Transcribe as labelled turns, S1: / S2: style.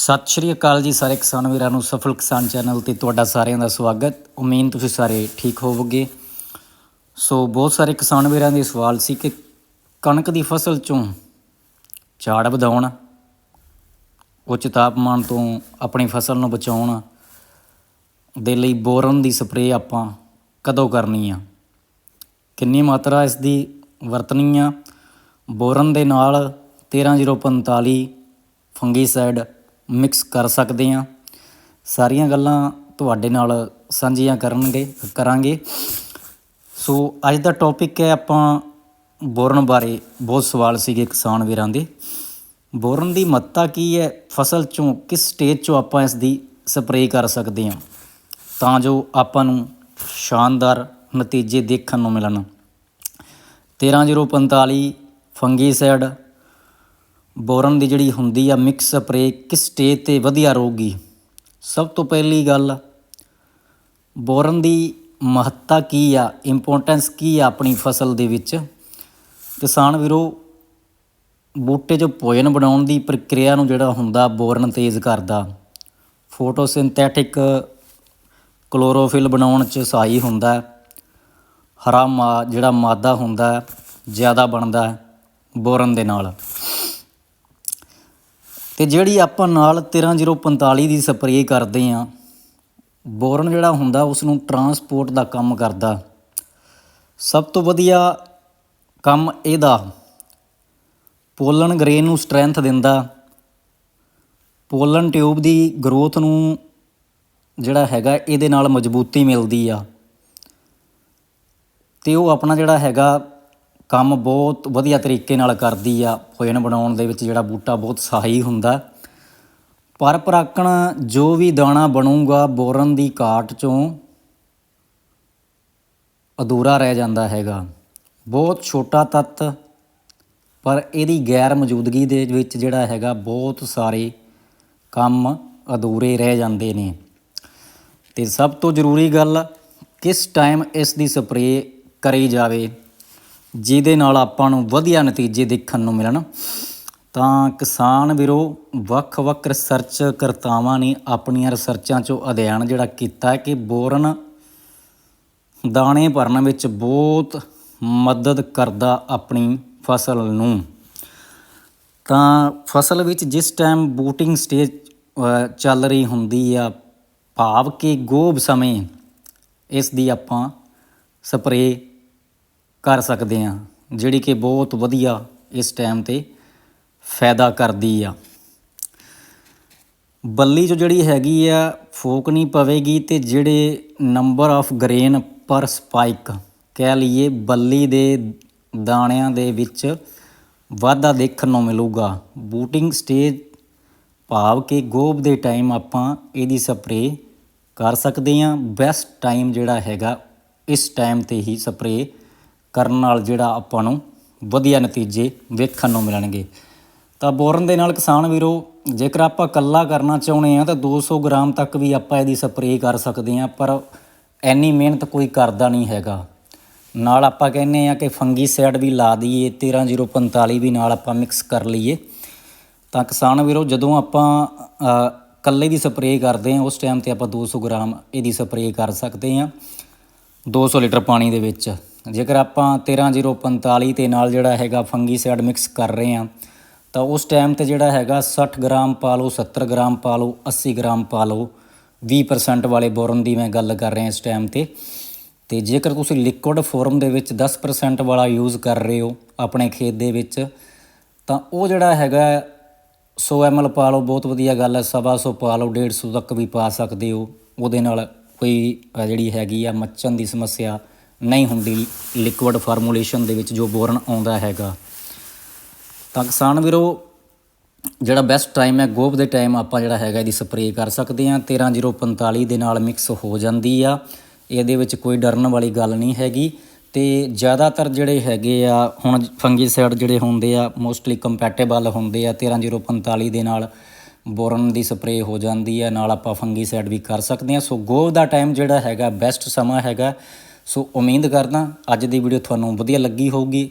S1: ਸਤਿ ਸ਼੍ਰੀ ਅਕਾਲ ਜੀ ਸਾਰੇ ਕਿਸਾਨ ਵੀਰਾਂ ਨੂੰ, ਸਫਲ ਕਿਸਾਨ ਚੈਨਲ ਤੇ ਤੁਹਾਡਾ ਸਾਰਿਆਂ ਦਾ ਸਵਾਗਤ। ਉਮੀਦ ਤੁਸੀਂ ਸਾਰੇ ਠੀਕ ਹੋਵੋਗੇ। ਸੋ ਬਹੁਤ ਸਾਰੇ ਕਿਸਾਨ ਵੀਰਾਂ ਦੇ ਸਵਾਲ ਸੀ ਕਿ ਕਣਕ ਦੀ ਫਸਲ ਚੋਂ ਝਾੜ ਵਧਾਉਣ, ਉੱਚ ਤਾਪਮਾਨ ਤੋਂ ਆਪਣੀ ਫਸਲ ਨੂੰ ਬਚਾਉਣ ਦੇ ਲਈ ਬੋਰਨ ਦੀ ਸਪਰੇਅ ਆਪਾਂ ਕਦੋਂ ਕਰਨੀ ਆ? ਕਿੰਨੀ ਮਾਤਰਾ ਇਸ ਦੀ ਵਰਤਣੀ ਆ? ਬੋਰਨ ਦੇ ਨਾਲ 13045 ਫੰਗੀਸਾਈਡ ਮਿਕਸ ਕਰ ਸਕਦੇ ਹਾਂ। ਸਾਰੀਆਂ ਗੱਲਾਂ ਤੁਹਾਡੇ ਨਾਲ ਸਾਂਝੀਆਂ ਕਰਨਗੇ, ਕਰਾਂਗੇ। ਸੋ, ਅੱਜ ਦਾ ਟੌਪਿਕ ਹੈ ਆਪਾਂ ਬੋਰਨ ਬਾਰੇ। ਬਹੁਤ ਸਵਾਲ ਸੀਗੇ ਕਿਸਾਨ ਵੀਰਾਂ ਦੇ। ਬੋਰਨ ਦੀ ਮਹੱਤਤਾ ਕੀ ਹੈ? ਫਸਲ ਚੋਂ ਕਿਸ ਸਟੇਜ ਚੋਂ ਆਪਾਂ ਇਸ ਦੀ ਸਪਰੇਅ ਕਰ ਸਕਦੇ ਹਾਂ? ਤਾਂ ਜੋ ਆਪਾਂ ਨੂੰ ਸ਼ਾਨਦਾਰ ਨਤੀਜੇ ਦੇਖਣ ਨੂੰ ਮਿਲਣ। 13045 ਫੰਗੀਸਾਈਡ ਬੋਰਨ ਦੀ ਜਿਹੜੀ ਹੁੰਦੀ ਆ ਮਿਕਸ ਸਪਰੇਅ, ਕਿਸ ਸਟੇਜ ਤੇ ਵਧੀਆ ਰਹੂਗੀ? ਸਭ ਤੋਂ ਪਹਿਲੀ ਗੱਲ, ਬੋਰਨ ਦੀ ਮਹੱਤਤਾ ਕੀ ਆ? ਇੰਪੋਰਟੈਂਸ ਕੀ ਆ ਆਪਣੀ ਫਸਲ ਦੇ ਵਿੱਚ? ਕਿਸਾਨ ਵੀਰੋ, ਬੂਟੇ 'ਚ ਭੋਜਨ ਬਣਾਉਣ ਦੀ ਪ੍ਰਕਿਰਿਆ ਨੂੰ ਜਿਹੜਾ ਹੁੰਦਾ, ਬੋਰਨ ਤੇਜ਼ ਕਰਦਾ। ਫੋਟੋਸਿੰਥੈਟਿਕ ਕਲੋਰੋਫਿਲ ਬਣਾਉਣ 'ਚ ਸਹਾਈ ਹੁੰਦਾ ਹਰਾ ਮਾ, ਜਿਹੜਾ ਮਾਦਾ ਹੁੰਦਾ, ਜ਼ਿਆਦਾ ਬਣਦਾ ਬੋਰਨ ਦੇ ਨਾਲ। ਤੇ ਜਿਹੜੀ ਆਪਾਂ ਨਾਲ 13045 ਦੀ ਸਪਰੇਅ ਕਰਦੇ ਆ ਬੋਰਨ ਜਿਹੜਾ ਹੁੰਦਾ ਉਸ ਨੂੰ ਟਰਾਂਸਪੋਰਟ ਦਾ ਕੰਮ ਕਰਦਾ। ਸਭ ਤੋਂ ਵਧੀਆ ਕੰਮ ਇਹਦਾ ਪੋਲਨ ਗ੍ਰੇਨ ਨੂੰ ਸਟਰੈਂਥ ਦਿੰਦਾ। ਪੋਲਨ ਟਿਊਬ ਦੀ ਗਰੋਥ ਨੂੰ ਜਿਹੜਾ ਹੈਗਾ ਇਹਦੇ ਨਾਲ ਮਜ਼ਬੂਤੀ ਮਿਲਦੀ ਆ। ਤੇ ਉਹ ਆਪਣਾ ਜਿਹੜਾ ਹੈਗਾ ਕੰਮ ਬਹੁਤ ਵਧੀਆ ਤਰੀਕੇ ਨਾਲ ਕਰਦੀ ਆ, ਭੋਜਨ ਬਣਾਉਣ ਦੇ ਵਿੱਚ ਜਿਹੜਾ ਬੂਟਾ ਬਹੁਤ ਸਹਾਈ ਹੁੰਦਾ। ਪਰ ਪਰਾਕਣ ਜੋ ਵੀ ਦਾਣਾ ਬਣੂਗਾ, ਬੋਰਨ ਦੀ ਘਾਟ ਚੋਂ ਅਧੂਰਾ ਰਹਿ ਜਾਂਦਾ ਹੈਗਾ। ਬਹੁਤ ਛੋਟਾ ਤੱਤ, ਪਰ ਇਹਦੀ ਗੈਰ ਮੌਜੂਦਗੀ ਦੇ ਵਿੱਚ ਜਿਹੜਾ ਹੈਗਾ, ਬਹੁਤ ਸਾਰੇ ਕੰਮ ਅਧੂਰੇ ਰਹਿ ਜਾਂਦੇ ਨੇ। ਤੇ ਸਭ ਤੋਂ ਜ਼ਰੂਰੀ ਗੱਲ, ਕਿਸ ਟਾਈਮ ਇਸ ਦੀ ਸਪਰੇਅ ਕਰੀ ਜਾਵੇ? ਜਿਹਦੇ ਨਾਲ ਆਪਾਂ ਨੂੰ ਵਧੀਆ ਨਤੀਜੇ ਦੇਖਣ ਨੂੰ ਮਿਲਣ, ਤਾਂ ਕਿਸਾਨ ਵੀਰੋ, ਵੱਖ-ਵੱਖ ਰਿਸਰਚ ਕਰਤਾਵਾਂ ਨੇ ਆਪਣੀਆਂ ਰਿਸਰਚਾਂ 'ਚੋਂ ਅਧਿਐਨ ਜਿਹੜਾ ਕੀਤਾ ਕਿ ਬੋਰਨ ਦਾਣੇ ਭਰਨ ਵਿੱਚ ਬਹੁਤ ਮਦਦ ਕਰਦਾ ਆਪਣੀ ਫਸਲ ਨੂੰ। ਤਾਂ ਫਸਲ ਵਿੱਚ ਜਿਸ ਟਾਈਮ ਬੂਟਿੰਗ ਸਟੇਜ ਚੱਲ ਰਹੀ ਹੁੰਦੀ ਆ, ਭਾਵ ਕਿ ਗੋਭ ਸਮੇਂ, ਇਸ ਦੀ ਆਪਾਂ ਸਪਰੇਅ ਕਰ ਸਕਦੇ ਹਾਂ, ਜਿਹੜੀ ਕਿ ਬਹੁਤ ਵਧੀਆ ਇਸ ਟਾਈਮ ਤੇ ਫਾਇਦਾ ਕਰਦੀ ਆ। ਬੱਲੀ ਜੋ ਜਿਹੜੀ ਹੈਗੀ ਆ, ਫੋਕ ਨਹੀਂ ਪਵੇਗੀ ਤੇ ਜਿਹੜੇ ਨੰਬਰ ਆਫ ਗ੍ਰੇਨ ਪਰ ਸਪਾਈਕ ਕਹਿ ਲਈਏ, ਬੱਲੀ ਦੇ ਦਾਣਿਆਂ ਦੇ ਵਿੱਚ ਵਾਧਾ ਦੇਖਣ ਨੂੰ ਮਿਲੂਗਾ। ਬੂਟਿੰਗ ਸਟੇਜ ਭਾਵ ਕਿ ਗੋਭ ਦੇ ਟਾਈਮ ਆਪਾਂ ਇਹਦੀ ਸਪਰੇਅ ਕਰ ਸਕਦੇ ਹਾਂ। ਬੈਸਟ ਟਾਈਮ ਜਿਹੜਾ ਹੈਗਾ, ਇਸ ਟਾਈਮ ਤੇ ਹੀ ਸਪਰੇਅ ਕਰਨ ਨਾਲ ਜਿਹੜਾ ਆਪਾਂ ਨੂੰ ਵਧੀਆ ਨਤੀਜੇ ਵੇਖਣ ਨੂੰ ਮਿਲਣਗੇ। ਤਾਂ ਬੋਰਨ ਦੇ ਨਾਲ ਕਿਸਾਨ ਵੀਰੋ ਜੇਕਰ ਆਪਾਂ ਕੱਲਾ ਕਰਨਾ ਚਾਹੁੰਦੇ ਆ ਤਾਂ 200 ਗ੍ਰਾਮ ਤੱਕ ਵੀ ਆਪਾਂ ਇਹਦੀ ਸਪਰੇਅ ਕਰ ਸਕਦੇ ਆ ਪਰ ਐਨੀ ਮਿਹਨਤ ਕੋਈ ਕਰਦਾ ਨਹੀਂ ਹੈਗਾ। ਨਾਲ ਆਪਾਂ ਕਹਿੰਨੇ ਆ ਕਿ ਫੰਗੀਸਾਈਡ ਵੀ ਲਾ ਦਈਏ 13045 ਵੀ ਨਾਲ ਆਪਾਂ ਮਿਕਸ ਕਰ ਲਈਏ। ਤਾਂ ਕਿਸਾਨ ਵੀਰੋ ਜਦੋਂ ਆਪਾਂ ਅ, ਕੱਲੇ ਦੀ ਸਪਰੇਅ ਕਰਦੇ ਆ ਉਸ ਟਾਈਮ ਤੇ ਆਪਾਂ 200 ਗ੍ਰਾਮ ਇਹਦੀ ਸਪਰੇਅ ਕਰ ਸਕਦੇ ਆ 200 ਲੀਟਰ ਪਾਣੀ ਦੇ ਵਿੱਚ। ਜੇਕਰ ਆਪਾਂ 13045 ਤੇ ਨਾਲ ਜਿਹੜਾ ਹੈਗਾ ਫੰਗੀਸਾਈਡ ਮਿਕਸ ਕਰ ਰਹੇ ਆ ਤਾਂ ਉਸ ਟਾਈਮ ਤੇ ਜਿਹੜਾ ਹੈਗਾ 60 ਗ੍ਰਾਮ ਪਾ ਲਓ 70 ਗ੍ਰਾਮ ਪਾ ਲਓ 80 ਗ੍ਰਾਮ ਪਾ ਲਓ 20% ਵਾਲੇ ਬੋਰਨ ਦੀ ਮੈਂ ਗੱਲ ਕਰ ਰਿਹਾ ਇਸ ਟਾਈਮ ਤੇ। ਤੇ ਜੇਕਰ ਤੁਸੀਂ ਲਿਕੁਇਡ ਫਾਰਮ ਦੇ ਵਿੱਚ 10% ਵਾਲਾ ਯੂਜ਼ ਕਰ ਰਹੇ ਹੋ ਆਪਣੇ ਖੇਤ ਦੇ ਵਿੱਚ, ਤਾਂ ਉਹ ਜਿਹੜਾ ਹੈਗਾ 100 ml ਪਾ ਲਓ ਬਹੁਤ ਵਧੀਆ ਗੱਲ ਹੈ, ਸਵਾ ਸੌ ਪਾ ਲਓ 150 ਤੱਕ ਵੀ ਪਾ ਸਕਦੇ ਹੋ। ਉਹਦੇ ਨਾਲ ਕੋਈ ਜਿਹੜੀ ਹੈਗੀ ਆ ਮੱਚਣ ਦੀ ਸਮੱਸਿਆ ਨਹੀਂ ਹੁੰਦੀ ਲਿਕੁਇਡ ਫਾਰਮੂਲੇਸ਼ਨ ਦੇ ਵਿੱਚ ਜੋ ਬੋਰਨ ਆਉਂਦਾ ਹੈਗਾ। ਤਾਂ ਕਿਸਾਨ ਵੀਰੋ, ਜਿਹੜਾ ਬੈਸਟ ਟਾਈਮ ਹੈ, ਗੋਭ ਦੇ ਟਾਈਮ ਆਪਾਂ ਜਿਹੜਾ ਹੈਗਾ ਇਹਦੀ ਸਪਰੇਅ ਕਰ ਸਕਦੇ ਹਾਂ। 13045 ਦੇ ਨਾਲ ਮਿਕਸ ਹੋ ਜਾਂਦੀ ਆ। ਇਹਦੇ ਵਿੱਚ ਕੋਈ ਡਰਨ ਵਾਲੀ ਗੱਲ ਨਹੀਂ ਹੈਗੀ। ਤੇ ਜ਼ਿਆਦਾਤਰ ਜਿਹੜੇ ਹੈਗੇ ਆ, ਹੁਣ ਫੰਗੀਸਾਈਡ ਜਿਹੜੇ ਹੁੰਦੇ ਆ ਮੋਸਟਲੀ ਕੰਪੈਟੇਬਲ ਹੁੰਦੇ ਆ। 13045 ਦੇ ਨਾਲ ਬੋਰਨ ਦੀ ਸਪਰੇਅ ਹੋ ਜਾਂਦੀ ਹੈ ਨਾਲ ਆਪਾਂ ਫੰਗੀਸਾਈਡ ਵੀ ਕਰ ਸਕਦੇ ਹਾਂ। ਸੋ ਗੋਭ ਦਾ ਟਾਈਮ ਜਿਹੜਾ ਹੈਗਾ ਬੈਸਟ ਸਮਾਂ ਹੈਗਾ। ਸੋ ਉਮੀਦ ਕਰਦਾ ਅੱਜ ਦੀ ਵੀਡੀਓ ਤੁਹਾਨੂੰ ਵਧੀਆ ਲੱਗੀ ਹੋਊਗੀ।